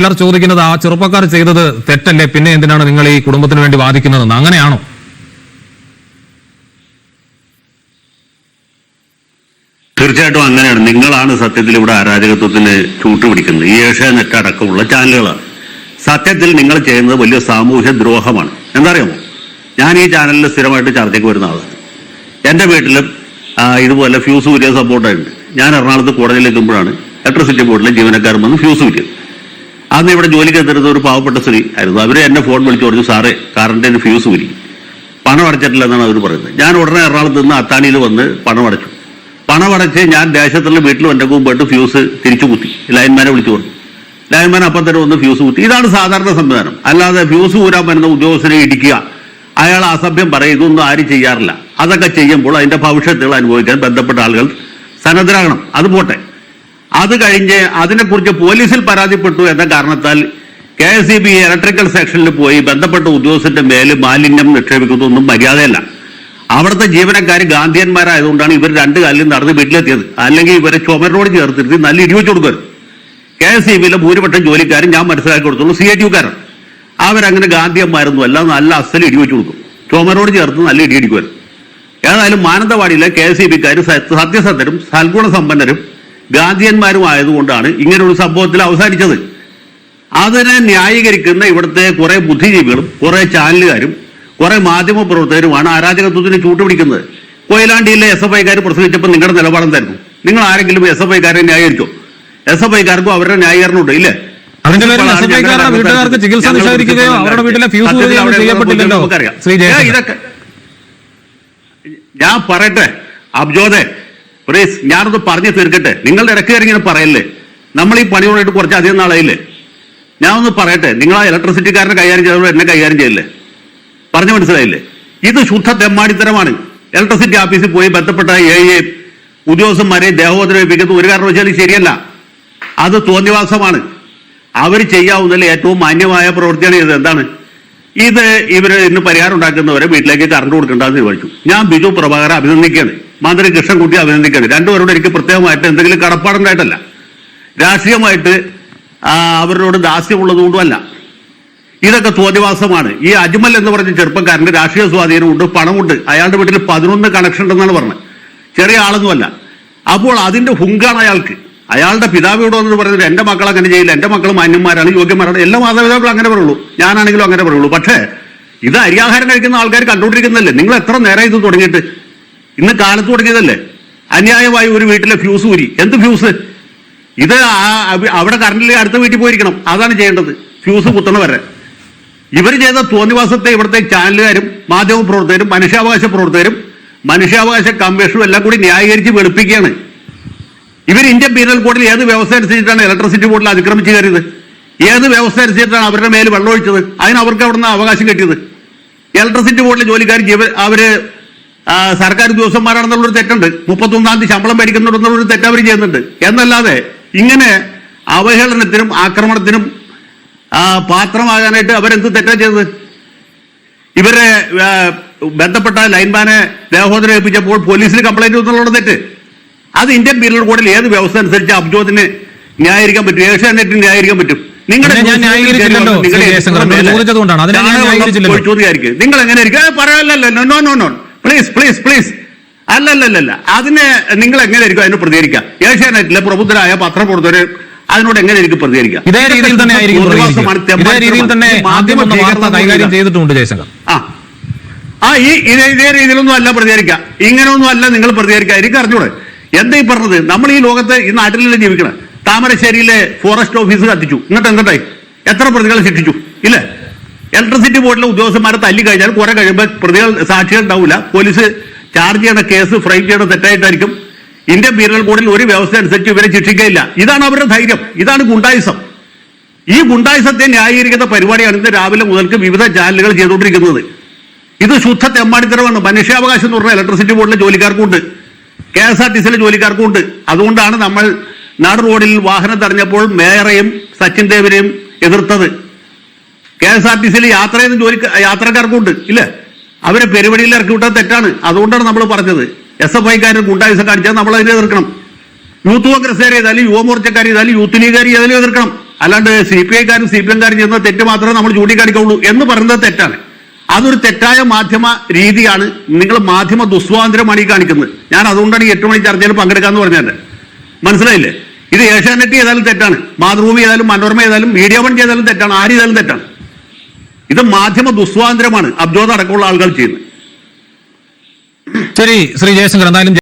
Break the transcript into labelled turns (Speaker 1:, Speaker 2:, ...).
Speaker 1: ചിലർ ചോദിക്കുന്നത് ആ ചെറുപ്പക്കാർ ചെയ്തത് തെറ്റല്ലേ? പിന്നെ എന്തിനാണ് നിങ്ങൾ ഈ കുടുംബത്തിന് വേണ്ടി വാദിക്കുന്നതെന്ന് അങ്ങനെയാണോ?
Speaker 2: തീർച്ചയായിട്ടും അങ്ങനെയാണ്. നിങ്ങളാണ് സത്യത്തിൽ ഇവിടെ അരാജകത്വത്തിന് ചൂട്ടുപിടിക്കുന്നത് ഈ ഏഷ്യാനെറ്റ് അടക്കമുള്ള ചാനലുകളാണ്. സത്യത്തിൽ നിങ്ങൾ ചെയ്യുന്നത് വലിയ സാമൂഹ്യ ദ്രോഹമാണ്. എന്താ അറിയാമോ ഞാൻ ഈ ചാനലിൽ സ്ഥിരമായിട്ട് ചർച്ചയ്ക്ക് വരുന്ന ആളാണ്. എന്റെ വീട്ടിലും ഇതുപോലെ ഫ്യൂസ് ഊരിയ സപ്പോർട്ടായിട്ടുണ്ട്. ഞാൻ എറണാകുളത്ത് കോടതിയിൽ എത്തുമ്പോഴാണ് ഇലക്ട്രിസിറ്റി ബോർഡിലെ ജീവനക്കാരൻ വന്ന് ഫ്യൂസ് ഊരിയത്. അന്ന് ഇവിടെ ജോലിക്ക് എത്തിരുന്ന ഒരു പാവപ്പെട്ട സ്ത്രീ ആയിരുന്നു. അവർ എന്നെ ഫോൺ വിളിച്ചു പറഞ്ഞു സാറേ കറണ്ടിന് ഫ്യൂസ് ഊരി പണം അടച്ചിട്ടില്ല എന്നാണ് അവർ പറയുന്നത്. ഞാൻ ഉടനെ എറണാകുളത്ത് നിന്ന് അത്താണിയിൽ വന്ന് പണം അടച്ചു. പണം അടച്ച് ഞാൻ ദേശത്തുള്ള വീട്ടിലും എന്റെ കൂമ്പോട്ട് ഫ്യൂസ് തിരിച്ചു കുത്തി. ലൈൻമാനെ വിളിച്ചു പറഞ്ഞു. ലൈൻമാൻ അപ്പം തന്നെ വന്ന് ഫ്യൂസ് കുത്തി. ഇതാണ് സാധാരണ സംവിധാനം. അല്ലാതെ ഫ്യൂസ് ഊരാൻ വരുന്ന ഉദ്യോഗസ്ഥനെ ഇടിക്കുക അയാൾ അസഭ്യം പറയും ഇതൊന്നും ആരും ചെയ്യാറില്ല. അതൊക്കെ ചെയ്യുമ്പോൾ അതിന്റെ ഭവിഷ്യത്തുകൾ അനുഭവിക്കാൻ ബന്ധപ്പെട്ട ആളുകൾ സന്നദ്ധരാകണം. അത് പോട്ടെ. അത് കഴിഞ്ഞ് അതിനെക്കുറിച്ച് പോലീസിൽ പരാതിപ്പെട്ടു എന്ന കാരണത്താൽ K S E B electrical സെക്ഷനിൽ പോയി ബന്ധപ്പെട്ട ഉദ്യോഗസ്ഥന്റെ മേൽ മാലിന്യം നിക്ഷേപിക്കുന്നത് ഒന്നും മര്യാദയല്ല. അവിടുത്തെ ജീവനക്കാർ ഗാന്ധിയന്മാരായതുകൊണ്ടാണ് ഇവർ രണ്ട് കാലിലും നടന്ന് വീട്ടിലെത്തിയത്. അല്ലെങ്കിൽ ഇവരെ ചുമരനോട് ചേർത്തിരുത്തി നല്ല ഇടിവെച്ചു കൊടുക്കരുത് കെ എസ് ഇ ബിയിലെ ഭൂരിപക്ഷം ജോലിക്കാരും ഞാൻ മനസ്സിലാക്കി കൊടുത്തുള്ളൂ. സി എ ടിക്കാരൻ അവരങ്ങനെ ഗാന്ധിയന്മാരൊന്നും. അല്ല നല്ല അസൽ ഇടിവെച്ചു കൊടുക്കും. ചുമരോട് ചേർത്ത് നല്ല ഇടിയടിക്കുമായിരുന്നു ഏതായാലും മാനന്തവാടിയിലെ കെ എസ് ഇ ബിക്കാർ സത്യസന്ധരും സൽഗുണ സമ്പന്നരും ഗാന്ധിയന്മാരും ആയതുകൊണ്ടാണ് ഇങ്ങനെ ഒരു സംഭവത്തിൽ അവസാനിച്ചത്. അതിനെ ന്യായീകരിക്കുന്ന ഇവിടുത്തെ കുറെ ബുദ്ധിജീവികളും കുറെ ചാനലുകാരും കുറെ മാധ്യമ പ്രവർത്തകരുമാണ് അരാജകത്വത്തിന് ചൂട്ടുപിടിക്കുന്നത്. കൊയിലാണ്ടിയിലെ എസ് എഫ് ഐക്കാർ പ്രസംഗിച്ചപ്പോൾ നിങ്ങളുടെ നിലപാടെന്തായിരുന്നു നിങ്ങൾ ആരെങ്കിലും എസ് എഫ് ഐക്കാരെ ന്യായീകരിച്ചോ? എസ് എഫ് ഐക്കാർക്കും അവരുടെ ന്യായീകരണമുണ്ട് ഇല്ലേ?
Speaker 1: അതിന്റെ പേരിൽ വീട്ടുകാർക്ക് ചികിത്സ നിഷേധിക്കുകയോ അവരുടെ വീട്ടിലെ ഫ്യൂസ് ചെയ്യപ്പെട്ടില്ലല്ലോ.
Speaker 2: ഇതൊക്കെ ഞാൻ പറയട്ടെ അബ്ജോദെ പ്ലീസ് ഞാനൊന്ന് പറഞ്ഞു തീർക്കട്ടെ. നിങ്ങളുടെ ഇടയ്ക്ക് കയറി ഇങ്ങനെ പറയല്ലേ? നമ്മൾ ഈ പണി കൊണ്ടിട്ട് കുറച്ച് അധികം നാളായില്ലേ? ഞാൻ ഒന്ന് പറയട്ടെ നിങ്ങൾ ആ ഇലക്ട്രിസിറ്റിക്കാരനെ കൈകാര്യം ചെയ്തപ്പോൾ എന്നെ കൈകാര്യം ചെയ്യില്ലേ? പറഞ്ഞു മനസ്സിലായില്ലേ? ഇത് ശുദ്ധ തെമ്മാടിത്തരമാണ്. ഇലക്ട്രിസിറ്റി ഓഫീസിൽ പോയി ബന്ധപ്പെട്ട എ ഉദ്യോഗസ്ഥന്മാരെ ദേഹോദരവിപ്പിക്കുന്നത് ഒരു കാരണവശാലും ശരിയല്ല. അത് തോന്നിവാസമാണ്. അവർ ചെയ്യാവുന്നതിൽ ഏറ്റവും മാന്യമായ പ്രവൃത്തിയാണ് ഇത്. എന്താണ്? ഇത് ഇവർ ഇന്ന് പരിഹാരം ഉണ്ടാക്കുന്നവരെ വീട്ടിലേക്ക് കറണ്ട് കൊടുക്കേണ്ടതെന്ന് ചോദിച്ചു ഞാൻ ബിജു പ്രഭാകർ അഭിനന്ദിക്കുകയാണ്. മന്ത്രി കൃഷ്ണൻകുട്ടി അഭിനന്ദിക്കുന്നത് രണ്ടുപേരോട് എനിക്ക് പ്രത്യേകമായിട്ട് എന്തെങ്കിലും കടപ്പാടുണ്ടായിട്ടല്ല. രാഷ്ട്രീയമായിട്ട് അവരോട് ദാസ്യമുള്ളത് കൊണ്ടുമല്ല ഇതൊക്കെ തോന്നിവാസമാണ്. ഈ അജ്മൽ എന്ന് പറഞ്ഞ ചെറുപ്പക്കാരന് രാഷ്ട്രീയ സ്വാധീനമുണ്ട് പണമുണ്ട്. അയാളുടെ വീട്ടിൽ പതിനൊന്ന് കണക്ഷൻ ഉണ്ടെന്നാണ് പറഞ്ഞത്. ചെറിയ ആളൊന്നുമല്ല. അപ്പോൾ അതിന്റെ ഹുങ്കാണ് അയാൾക്ക്. അയാളുടെ പിതാവിയോട് എന്ന് പറയുന്നത് എന്റെ മക്കൾ അങ്ങനെ ചെയ്യില്ല എന്റെ മക്കൾ മാന്യന്മാരാണ് യോഗ്യന്മാരാണ്. എല്ലാ മാതാപിതാക്കളും അങ്ങനെ പറയുള്ളൂ. ഞാനാണെങ്കിലും അങ്ങനെ പറയുള്ളൂ. പക്ഷേ ഇത് അരിയാഹാരം കഴിക്കുന്ന ആൾക്കാർ കണ്ടുകൊണ്ടിരിക്കുന്നതല്ലേ? നിങ്ങൾ എത്ര നേരം ഇത് തുടങ്ങിയിട്ട് ഇന്ന് കാലത്ത് തുടങ്ങിയതല്ലേ? അന്യായമായി ഒരു വീട്ടിലെ ഫ്യൂസ് ഊരി. എന്ത് ഫ്യൂസ് ഇത് അവിടെ കറണ്ടിൽ അടുത്ത വീട്ടിൽ പോയിരിക്കണം. അതാണ് ചെയ്യേണ്ടത്. ഫ്യൂസ് കുത്തണ വരെ. ഇവർ ചെയ്ത തോന്നിവാസത്തെ ഇവിടുത്തെ ചാനലുകാരും മാധ്യമ പ്രവർത്തകരും മനുഷ്യാവകാശ പ്രവർത്തകരും മനുഷ്യാവകാശ കമ്മീഷനും എല്ലാം കൂടി ന്യായീകരിച്ച് വെളുപ്പിക്കുകയാണ്. ഇവർ ഇന്ത്യൻ പീനൽ കോഡിൽ ഏത് വ്യവസ്ഥ അനുസരിച്ചിട്ടാണ് ഇലക്ട്രിസിറ്റി ബോർഡിൽ അതിക്രമിച്ച് കയറിയത്? ഏത് വ്യവസ്ഥ അനുസരിച്ചിട്ടാണ് അവരുടെ മേൽ വെള്ളമൊഴിച്ചത് അതിന് അവർക്ക് അവിടുന്ന് അവകാശം കിട്ടിയത്? ഇലക്ട്രിസിറ്റി ബോർഡിലെ ജോലിക്കാർ ജീവ അവർ സർക്കാർ ഉദ്യോഗസ്ഥന്മാരാണെന്നുള്ളൊരു തെറ്റുണ്ട്. മുപ്പത്തൊന്നാം തീയതി ശമ്പളം മേടിക്കുന്നുണ്ടെന്നുള്ളൊരു തെറ്റ് അവർ ചെയ്യുന്നുണ്ട്. എന്നല്ലാതെ ഇങ്ങനെ അവഹേളനത്തിനും ആക്രമണത്തിനും പാത്രമാകാനായിട്ട് അവരെന്ത് തെറ്റാ ചെയ്തത്? ഇവരെ ബന്ധപ്പെട്ട ലൈൻമാനെ ദേഹോദരം ഏൽപ്പിച്ചപ്പോൾ പോലീസിന് കംപ്ലൈന്റ് എന്നുള്ള തെറ്റ്. അത് ഇന്ത്യൻ പീരിയൽ കോഡിൽ ഏത് വ്യവസ്ഥ അനുസരിച്ച് അബ്ജോദിന് ന്യായീകരിക്കാൻ പറ്റും? ഏഷ്യാനെറ്റിന് ന്യായീകരിക്കാൻ പറ്റും? നിങ്ങളുടെ നിങ്ങൾ എങ്ങനെ പറയാനല്ലോ no no no. Please please please അല്ലല്ലല്ല അതിന് നിങ്ങൾ എങ്ങനെ ആയിരിക്കും അതിന് പ്രതികരിക്കുക ഏഷ്യാനെറ്റിലെ പ്രബുദ്ധരായ പത്രപ്രവർത്തകർ അതിനോട് എങ്ങനെ ആയിരിക്കും പ്രതികരിക്കുക
Speaker 1: ഇതേ രീതിയിൽ തന്നെ ഇതേ രീതിയിൽ തന്നെ
Speaker 2: തെമ്മാടിത്തരമാണ്.
Speaker 1: ആദ്യം വന്ന വാർത്ത കൈകാര്യം ചെയ്തിട്ടുണ്ട് ജയശങ്കർ.
Speaker 2: ആ. ആ ഈ ഇതേ ഇതേ രീതിയിലൊന്നും അല്ല പ്രതികരിക്കുക. ഇങ്ങനെയൊന്നും അല്ല നിങ്ങൾ പ്രതികരിക്കുക. എനിക്ക് അറിഞ്ഞൂടെ. എന്താ ഈ പറഞ്ഞത്? നമ്മൾ ഈ ലോകത്ത് ഈ നാട്ടിലല്ലേ ജീവിക്കണം? താമരശ്ശേരിയിലെ ഫോറസ്റ്റ് ഓഫീസ് കത്തിച്ചു. എന്നിട്ട് എന്തായി എത്ര പ്രതികളെ ശിക്ഷിച്ചു? ഇല്ലേ? ഇലക്ട്രിസിറ്റി ബോർഡിലെ ഉദ്യോഗസ്ഥന്മാരെ തല്ലി കഴിഞ്ഞാൽ കുറെ കഴിയുമ്പോൾ പ്രതികൾ സാക്ഷികൾ ഉണ്ടാവില്ല പോലീസ് ചാർജ് ചെയ്യണ കേസ് ഫ്രൈം ചെയ്യണ തെറ്റായിട്ടായിരിക്കും. ഇന്ത്യൻ പീനൽ കോഡിൽ ഒരു വ്യവസ്ഥ അനുസരിച്ച് ഇവരെ ശിക്ഷിക്കുകയില്ല. ഇതാണ് അവരുടെ ധൈര്യം. ഇതാണ് ഗുണ്ടായുസം. ഈ ഗുണ്ടായുസത്തെ ന്യായീകരിക്കുന്ന പരിപാടിയാണ് ഇന്ന് രാവിലെ മുതൽക്ക് വിവിധ ചാനലുകൾ ചെയ്തുകൊണ്ടിരിക്കുന്നത്. ഇത് ശുദ്ധ തെമ്മാടിത്തരമാണ്. മനുഷ്യാവകാശം എന്ന് പറഞ്ഞാൽ ഇലക്ട്രിസിറ്റി ബോർഡിലെ ജോലിക്കാർക്കുണ്ട് കെ എസ് ആർ ടി സിയിലെ ജോലിക്കാർക്കുണ്ട് അതുകൊണ്ടാണ് നമ്മൾ നാട് റോഡിൽ വാഹനം തടഞ്ഞപ്പോൾ മേയറെയും സച്ചിൻ ദേവിനെയും എതിർത്തത്. കെ എസ് ആർ ടി സിയിൽ യാത്ര ചെയ്യുന്ന ജോലി യാത്രക്കാർക്കുണ്ട് ഇല്ലേ? അവരെ പെരുവഴിയിൽ ഇറക്കി വിട്ടാൽ തെറ്റാണ്. അതുകൊണ്ടാണ് നമ്മൾ പറഞ്ഞത്. എസ് എഫ് ഐക്കാരൻ ഗുണ്ടായുസം കാണിച്ചാൽ നമ്മൾ അതിനെ എതിർക്കണം. യൂത്ത് കോൺഗ്രസ്സുകാർ ചെയ്താലും യുവമോർച്ചക്കാർ ചെയ്താലും യൂത്ത് ലീഗുകാർ ചെയ്താലും എതിർക്കണം. അല്ലാണ്ട് സി പി ഐക്കാരും സി പി എംകാരും ചെയ്യുന്ന തെറ്റ് മാത്രമേ നമ്മൾ ചൂണ്ടിക്കാണിക്കുള്ളൂ എന്ന് പറയുന്നത് തെറ്റാണ്. അതൊരു തെറ്റായ മാധ്യമ രീതിയാണ് നിങ്ങൾ മാധ്യമ ദുസ്വാതന്ത്ര്യമാണ് ഈ കാണിക്കുന്നത്. ഞാൻ അതുകൊണ്ടാണ് ഈ എട്ട് മണി ചർച്ചയിൽ പങ്കെടുക്കാന്ന് പറഞ്ഞത് മനസ്സിലായില്ലേ? ഇത് ഏഷ്യാനെറ്റ് ചെയ്താലും തെറ്റാണ്. മാതൃഭൂമി ചെയ്താലും മനോരമ ചെയ്താലും മീഡിയ വൺ ചെയ്താലും തെറ്റാണ്. ആര് ചെയ്താലും തെറ്റാണ്? ഇത് മാധ്യമ ദുസ്വാതന്ത്ര്യമാണ്. അബ്ജോദ് അടക്കമുള്ള ആളുകൾ ചെയ്യുന്നത്.
Speaker 1: ശരി ശ്രീ ജയശങ്കർ എന്തായാലും